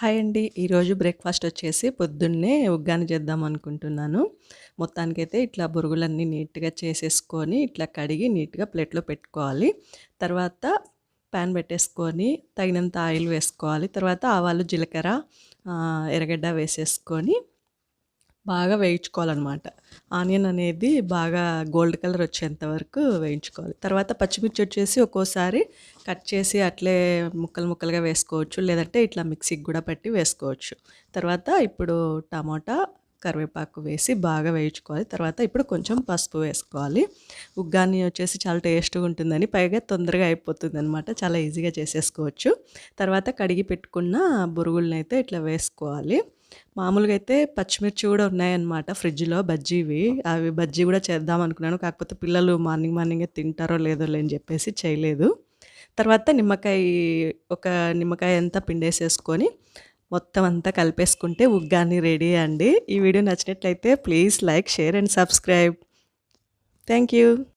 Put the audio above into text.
Hi అండి. ఈరోజు breakfast వచ్చేసి పొద్దున్నే ఉగ్గాని చేద్దాం అనుకుంటున్నాను. మొత్తానికైతే ఇట్లా బురుగులన్నీ నీట్గా చేసేసుకొని ఇట్లా కడిగి నీట్గా ప్లేట్లో పెట్టుకోవాలి. తర్వాత ప్యాన్ పెట్టేసుకొని తగినంత ఆయిల్ వేసుకోవాలి. తర్వాత ఆవాలు జీలకర్ర ఎర్రగడ్డ వేసేసుకొని బాగా వేయించుకోవాలన్నమాట. ఆనియన్ అనేది బాగా గోల్డ్ కలర్ వచ్చేంత వరకు వేయించుకోవాలి. తర్వాత పచ్చిమిర్చి వచ్చేసి ఒక్కోసారి కట్ చేసి అట్లే ముక్కలు ముక్కలుగా వేసుకోవచ్చు. లేదంటే ఇట్లా మిక్సీకి కూడా పెట్టి వేసుకోవచ్చు. తర్వాత ఇప్పుడు టమాటా కరివేపాకు వేసి బాగా వేయించుకోవాలి. తర్వాత ఇప్పుడు కొంచెం పసుపు వేసుకోవాలి. ఉగ్గాని వచ్చేసి చాలా టేస్ట్గా ఉంటుందని పైగా తొందరగా అయిపోతుంది అనమాట చాలా ఈజీగా చేసేసుకోవచ్చు. తర్వాత కడిగి పెట్టుకున్న బురుగులను అయితే ఇట్లా వేసుకోవాలి. మామూలుగా అయితే పచ్చిమిర్చి కూడా ఉన్నాయన్నమాట ఫ్రిడ్జ్లో బజ్జీవి అవి బజ్జీ కూడా చేద్దాం అనుకున్నాను. కాకపోతే పిల్లలు మార్నింగ్ మార్నింగే తింటారో లేదో లేని చెప్పేసి చేయలేదు. తర్వాత నిమ్మకాయ ఒక నిమ్మకాయ అంతా పిండేసేసుకొని మొత్తం అంతా కలిపేసుకుంటే ఉగ్గాన్ని రెడీ అండి. ఈ వీడియో నచ్చినట్లయితే please like share and subscribe. Thank you